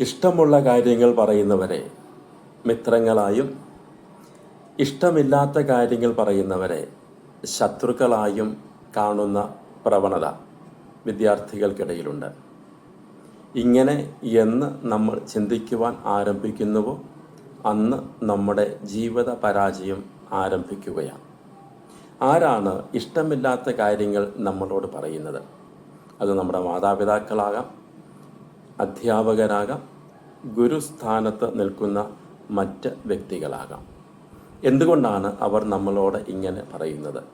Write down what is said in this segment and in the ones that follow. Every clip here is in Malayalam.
ഇഷ്ടമുള്ള കാര്യങ്ങൾ പറയുന്നവരെ മിത്രങ്ങളായും ഇഷ്ടമില്ലാത്ത കാര്യങ്ങൾ പറയുന്നവരെ ശത്രുക്കളായും കാണുന്ന പ്രവണത വിദ്യാർത്ഥികൾക്കിടയിലുണ്ട്. ഇങ്ങനെ എന്ന് നമ്മൾ ചിന്തിക്കുവാൻ ആരംഭിക്കുന്നുവോ അന്ന് നമ്മുടെ ജീവിത പരാജയം ആരംഭിക്കുകയാണ്. ആരാണ് ഇഷ്ടമില്ലാത്ത കാര്യങ്ങൾ നമ്മളോട് പറയുന്നത്? അത് നമ്മുടെ മാതാപിതാക്കളാകാം അധ്യാപകരാകാം. ഗുരുസ്ഥാനത്ത് നിൽക്കുന്ന മറ്റ് വ്യക്തികളാകാം. എന്തുകൊണ്ടാണ് അവർ നമ്മളോട് ഇങ്ങനെ പറയുന്നത്?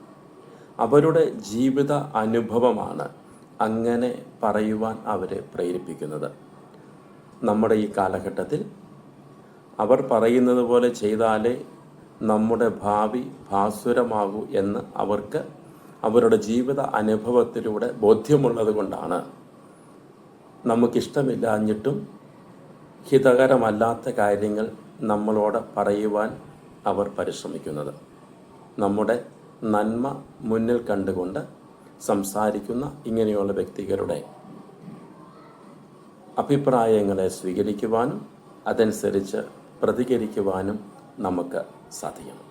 അവരുടെ ജീവിത അനുഭവമാണ് അങ്ങനെ പറയുവാൻ അവരെ പ്രേരിപ്പിക്കുന്നത്. നമ്മുടെ ഈ കാലഘട്ടത്തിൽ അവർ പറയുന്നത് പോലെ ചെയ്താലേ നമ്മുടെ ഭാവി ഭാസുരമാകൂ എന്ന് അവർക്ക് അവരുടെ ജീവിത അനുഭവത്തിലൂടെ ബോധ്യമുള്ളത് കൊണ്ടാണ്. നമുക്കിഷ്ടമില്ലാഞ്ഞിട്ടും ഹിതകരമല്ലാത്ത കാര്യങ്ങൾ നമ്മളോട് പറയുവാൻ അവർ പരിശ്രമിക്കുന്നത്. നമ്മുടെ നന്മ മുന്നിൽ കണ്ടുകൊണ്ട് സംസാരിക്കുന്ന ഇങ്ങനെയുള്ള വ്യക്തികളുടെ അഭിപ്രായങ്ങളെ സ്വീകരിക്കുവാനും അതനുസരിച്ച് പ്രതികരിക്കുവാനും നമുക്ക് സാധിക്കണം.